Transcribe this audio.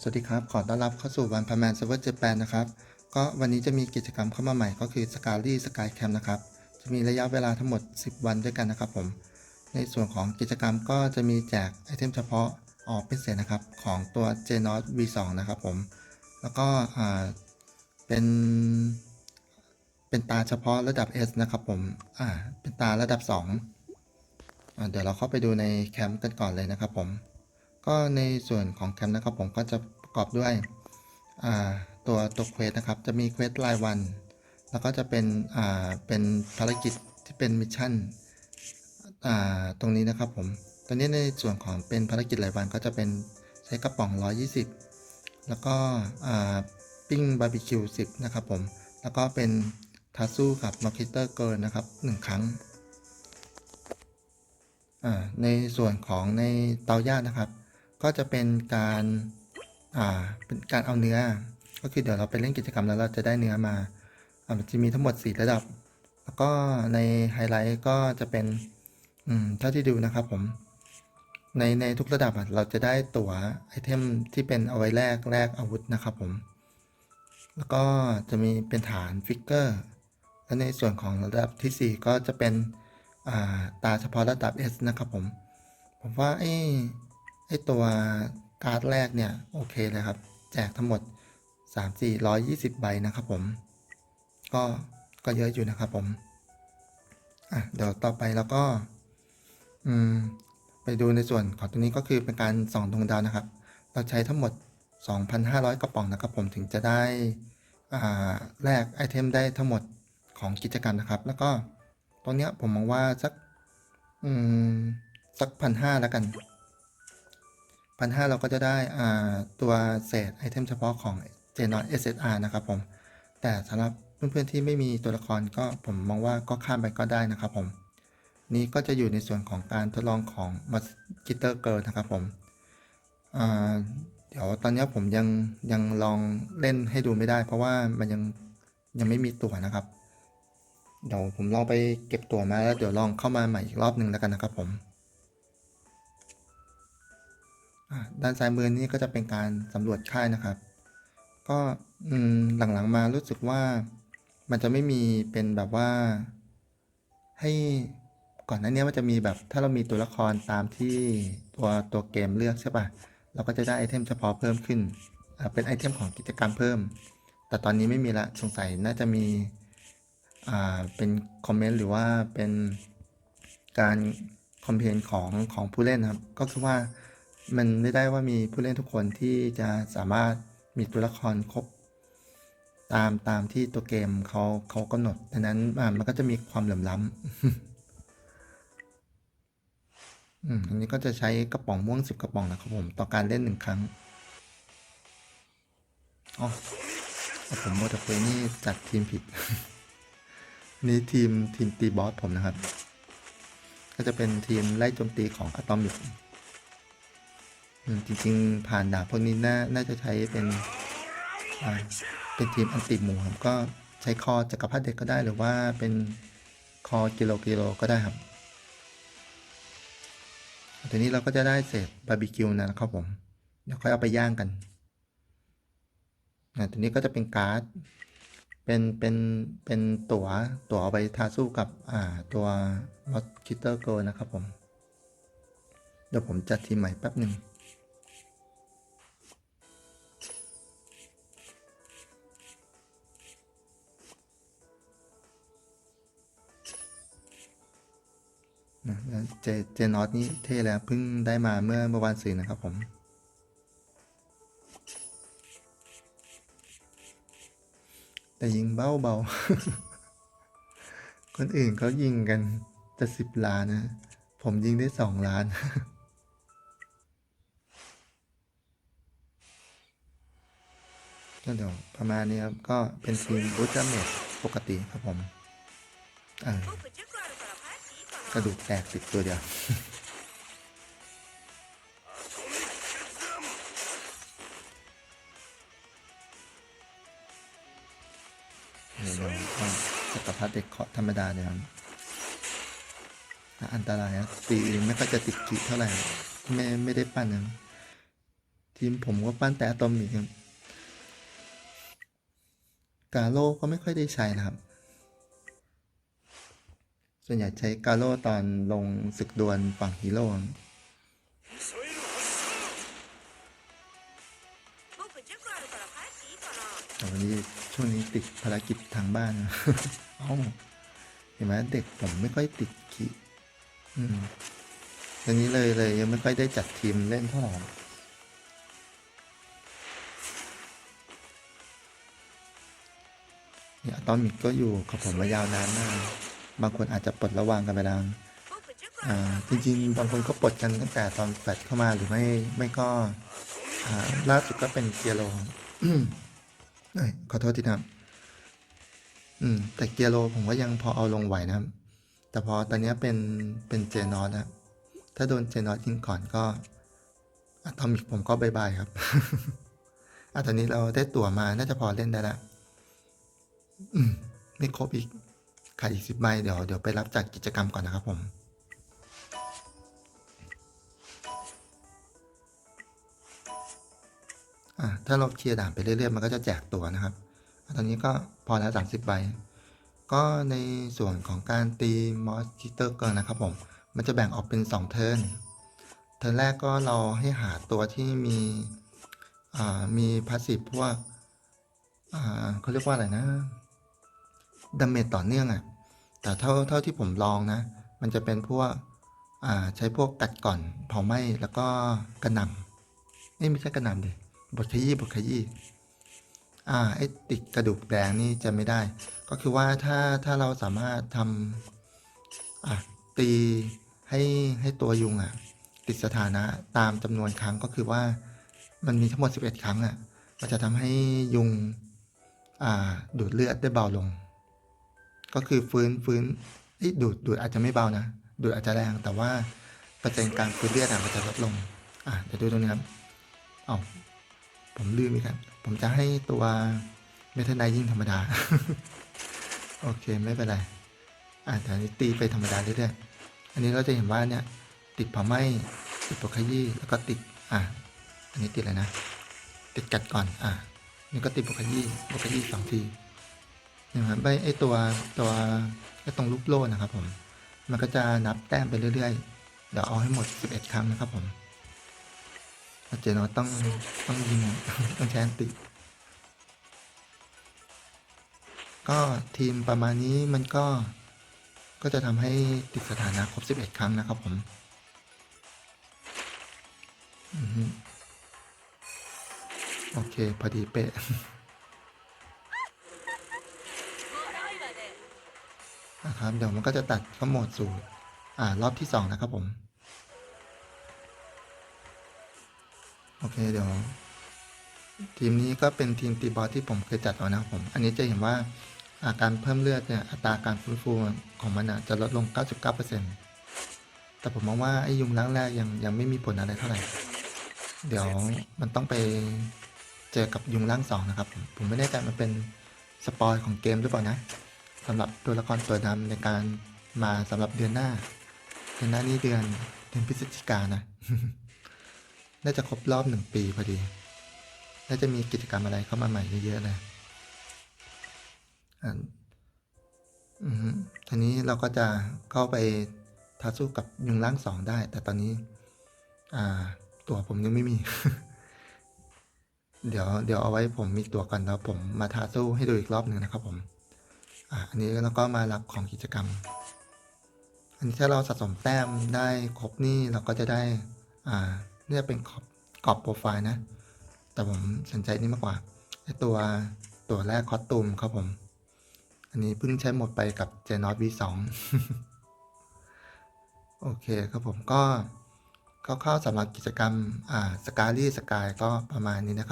สวัสดีครับ ขอต้อนรับเข้าสู่วันพันแมนเซิร์ฟเวอร์เจแปนนะครับ ก็วันนี้จะมีกิจกรรมเข้ามาใหม่ก็คือสกาลี่สกายแคมนะครับ จะมีระยะเวลาทั้งหมด 10 วันด้วยกันนะครับผม ในส่วนของกิจกรรมก็จะมีแจกไอเทมเฉพาะออกเป็นเศษนะครับ ของตัว j n o t V2 นะครับผม แล้วก็เป็นเป็นตาเฉพาะระดับ S นะครับผมอ่าเป็นตาระดับ2อ่าเดี๋ยวเราเข้าไปดูในแคมป์กันก่อนเลยนะครับผม ก็ในส่วนของแคมป์นะครับผมก็จะประกอบด้วยตัวตัวเควสนะครับ จะมีเควสรายวัน แล้วก็จะเป็นอ่าเป็นภารกิจที่เป็นมิชชั่นอ่าตรงนี้นะครับผมตอนนี้ในส่วนของเป็นภารกิจรายวันก็จะเป็นใช้กระป๋อง 120 แล้วก็อ่าปิ้งบาร์บีคิว10 นะครับผม แล้วก็เป็นทัสู้กับมาร์เก็ตเตอร์เกินนะครับ 1 ครั้งในส่วนของในเตาย่างนะครับ ก็จะเป็นการอ่าเป็นการเอาเนื้อ ก็คือเดี๋ยวเราไปเล่นกิจกรรมแล้วเราจะได้เนื้อมาอ่ามันจะมีทั้งหมด 4 ระดับ แล้วก็ในไฮไลท์ก็จะเป็นอืมเท่าที่ดูนะครับผมในในทุกระดับเราจะได้ตั๋วไอเทมที่เป็นเอาไว้แลกแลกอาวุธนะครับผม แล้วก็จะมีเป็นฐานฟิกเกอร์ และในส่วนของระดับทีสี่4 ก็จะเป็นอ่าตาเฉพาะระดับ S นะครับผม ผมว่าไอ้ ไอ้ตัวการ์ดแรกเนี่ย โอเคเลยครับ แจกทั้งหมด 3 4 2 0 ใบนะครับผม ก็ก็เยอะอยู่นะครับผม อะ เดี๋ยวต่อไปแล้วก็ อืม ไปดูในส่วนของตรงนี้ก็คือเป็นการส่องดวงดาวนะครับ เราใช้ทั้งหมด 2,500 กระป๋องนะครับผมถึงจะได้ อ่า แลกไอเทมได้ทั้งหมดของกิจกรรมนะครับ แล้วก็ตรงเนี้ยผมมองว่าสัก อืม สักพันห้าแล้วกัน พันห้าเราก็จะได้อ่าตัวเศษไอเทมเฉพาะของ j n o t SSR นะครับผม แต่สำหรับเพื่อนๆที่ไม่มีตัวละครก็ผมมองว่าก็ข้ามไปก็ได้นะครับผม นี่ก็จะอยู่ในส่วนของการทดลองของ m o s q u i t o Girl นะครับผมเดี๋ยวตอนนี้ผมยังยังลองเล่นให้ดูไม่ได้ เพราะว่ามันยังยังไม่มีตัวนะครับ เดี๋ยวผมลองไปเก็บตัวมาแล้วเดี๋ยวลองเข้ามาใหม่อีกรอบหนึ่งแล้วกันนะครับผม ด้านซ้ายมือนี่ก็จะเป็นการสำรวจค่ายนะครับ ก็หลังๆมารู้สึกว่ามันจะไม่มีเป็นแบบว่า ให้ก่อนหน้านี้มันจะมีแบบถ้าเรามีตัวละครตามที่ตัวตัวเกมเลือกใช่ปะเราก็จะได้ไอเทมเฉพาะเพิ่มขึ้น เป็นไอเทมของกิจกรรมเพิ่ม แต่ตอนนี้ไม่มีละสงสัยน่าจะมีอ่าเป็นคอมเมนต์หรือว่าเป็นการคอมเพนของของผู้เล่นครับ ก็คือว่า มันไม่ได้ว่ามีผู้เล่นทุกคนที่จะสามารถมีตัวละครครบตามตามที่ตัวเกมเขาเขากำหนดดังนั้นมันก็จะมีความเหลื่อมล้ำอืมอันนี้ก็จะใช้กระป๋องม่วงสิบกระป๋องนะครับผมต่อการเล่นหนึ่งครั้งอ๋อแต่ผมโมดคุยนี่จัดทีมผิด นี่ทีมทีมตีบอสผมนะครับ ก็จะเป็นทีมไล่โจมตีของอะตอมิก จริงๆ ผ่านดาบพวกนี้น่าน่าจะใช้เป็นเป็นทีมอันติหมูครับก็ใช้คอจักรพรรดิเด็กก็ได้หรือว่าเป็นคอกิโลกิโลก็ได้ครับทีนี้เราก็จะได้เศษบาร์บีคิวนะครับผม เดี๋ยวค่อยเอาไปย่างกันอ่าตัวนี้ก็จะเป็นการ์ด เป็น เป็น เป็นตัว๋ว ตั๋วเอาไปทาสู้กับ อ่า ตัวมอสคิเตอร์เกินะครับผม เดี๋ยวผมจัดทีมใหม่แป๊บหนึ่ง นะเจเจนอตนี่เท่แล้วเพิ่งได้มาเมื่อเมื่อวานสื่อนะครับผมแต่ยิงเบาเบาคนอื่นเขายิงกันจะสิบล้านนะ ผมยิงได้สองล้าน ก็เดี๋ยวประมาณนี้ครับ ก็เป็นทีมบูจาเมดปกติครับผมเออ กระดูกแตกติดตัวเดียวเดี๋ยวเราจักรพรรดิเด็กเคาะธรรมดาเนี่ยครับอันตรายนะตีเองไม่ค่อยจะติดกีเท่าไหร่ไม่ไม่ได้ปั้นนะทีมผมก็ปั้นแต่อะตอมิกครับกาโร่ก็ไม่ค่อยได้ใช้นะครับ ส่วนใหญ่ใช้กาโลตอนลงศึกดวลฝั่งฮีโร่แต่วันนี้ช่วงนี้ติดภารกิจทางบ้านเอ้าเห็นไหมเด็กผมไม่ค่อยติดขีอืตอนนี้เลยเลยยังไม่ค่อยได้จัดทีมเล่นเท่าไหร่เนี่ยตอนมิดก็อยู่กับผมมายาวนานมาก บางคนอาจจะปลดระวางกันไปแล้วจริงๆ บางคนก็ปลดกันตั้งแต่ตอนแฟดเข้ามาหรือไม่ไม่ก็ล่าสุดก็เป็นเกียร์โลขอโทษทีนะคอืมแต่เกียร์โลผมก็ยังพอเอาลงไหวนะครับ แต่พอตอนนี้เป็นเป็นเจนอตนะถ้าโดนเจนอตยิงก่อนก็อะตอมิกผมก็บายบายครับอะตอนนี้เราได้ตั๋วมาน่าจะพอเล่นได้ละอืมไม่ครบอีก ขาดอีกสิบใบเดี๋ยวเดี๋ยวไปรับจากกิจกรรมก่อนนะครับผมอะถ้าเราเคลียร์ด่านไปเรื่อยๆ มันก็จะแจกตัวนะครับ ตอนนี้ก็พอแล้ว30ใบ ก็ในส่วนของการตีมอสจิเตอร์เกินนะครับผม มันจะแบ่งออกเป็น 2 เทิร์น เทิร์นแรกก็เราให้หาตัวที่มีอ่ามีพาสซีฟพวกอ่าเขาเรียกว่าอะไรนะ ดาเมจต่อเนื่องอะ่ะ แต่เท่าเท่าที่ผมลองนะ มันจะเป็นพวกอ่าใช้พวกกัดก่อนเผาไหม้แล้วก็กระหน่ำเอ้ยไม่ใช่กระหน่ำเดิบทขยี้บทขยี้อ่าไอ้ติดกระดูกแดงนี่จะไม่ได้ ก็คือว่าถ้าถ้าเราสามารถทำอะตีให้ให้ตัวยุงอะ ติดสถานะตามจำนวนครั้งก็คือว่ามันมีทั้งหมด 11 ครั้งอะมันจะทำให้ยุง อ่า ดูดเลือดได้เบาลง ก็คือฟื้นฟื้นดูดดูดอาจจะไม่เบานะ ดูดอาจจะแรงแต่ว่าเปอร์เซ็นต์การฟื้นเลือดอะมันจะลดลง อะเดี๋ยวดูตรงนี้ครับเอาผมลืมอีกครับ ผมจะให้ตัวเมทัลไนยิ่งธรรมดา โอเคไม่เป็นไร อ่าแต่นี้ตีไปธรรมดาเรื่อยๆอันนี้เราจะเห็นว่าเนี่ยติดเผาไหม้ติดปกขยี้แล้วก็ติดอ่าอันนี้ติดอะไรนะ ติดกัดก่อนอ่านี่ก็ติดปกขยี้ปกขยี้สองที นะครับไอไอตัวตัวไอตรงลูกโล่นะครับผม มันก็จะนับแต้มไปเรื่อยๆ เดี๋ยวเอาให้หมด 11 ครั้งนะครับผมเจนอต้องต้องยิงต้องใช้อันติ ก็ทีมประมาณนี้มันก็ก็จะทำให้ติดสถานะครบ 11 ครั้งนะครับผมอโอเค พอดีเป๊ะ นะครับ เดี๋ยวมันก็จะตัดเข้าโหมดสู่อ่ารอบที่สองนะครับผม โอเคเดี๋ยว ทีมนี้ก็เป็นทีมตีบอสที่ผมเคยจัดเอานะครับผม อันนี้จะเห็นว่าอาการเพิ่มเลือดเนี่ยอัตราการฟื้นฟูของมันจะลดลง 99%แต่ผมมองว่าไอ้ยุงล้างแรกยังยังไม่มีผลอะไรเท่าไหร่ เดี๋ยวมันต้องไปเจอกับยุงล่างสองนะครับ ผมไม่แน่ใจมันเป็นสปอยของเกมหรือเปล่านะ สำหรับตัวละครตัวดำในการมาสำหรับเดือนหน้า เดือนหน้านี่เดือนเดือนพฤศจิกานะ น่าจะครบรอบหนึ่งปีพอดี น่าจะมีกิจกรรมอะไรเข้ามาใหม่เยอะๆเลยอ่าอือฮึทีนี้เราก็จะเข้าไปท้าสู้กับยุงล่างสองได้ แต่ตอนนี้ อ่า ตัวผมยังไม่มี เดี๋ยว เดี๋ยวเอาไว้ผมมีตัวก่อนแล้วผมมาท้าสู้ให้ดูอีกรอบหนึ่งนะครับผม อันนี้เราก็มารับของกิจกรรม อันนี้ถ้าเราสะสมแต้มได้ครบนี่เราก็จะได้อ่าเนี่ยเป็นขอบกรอบโปรไฟล์นะ แต่ผมสนใจนี่มากกว่าไอตัวตัวแรกคอสตูมครับผม อันนี้เพิ่งใช้หมดไปกับเจนอต V2 โอเคครับผมก็คร่าๆสำหรับกิจกรรมอ่าสกาลี่สกายก็ประมาณนี้นะครับ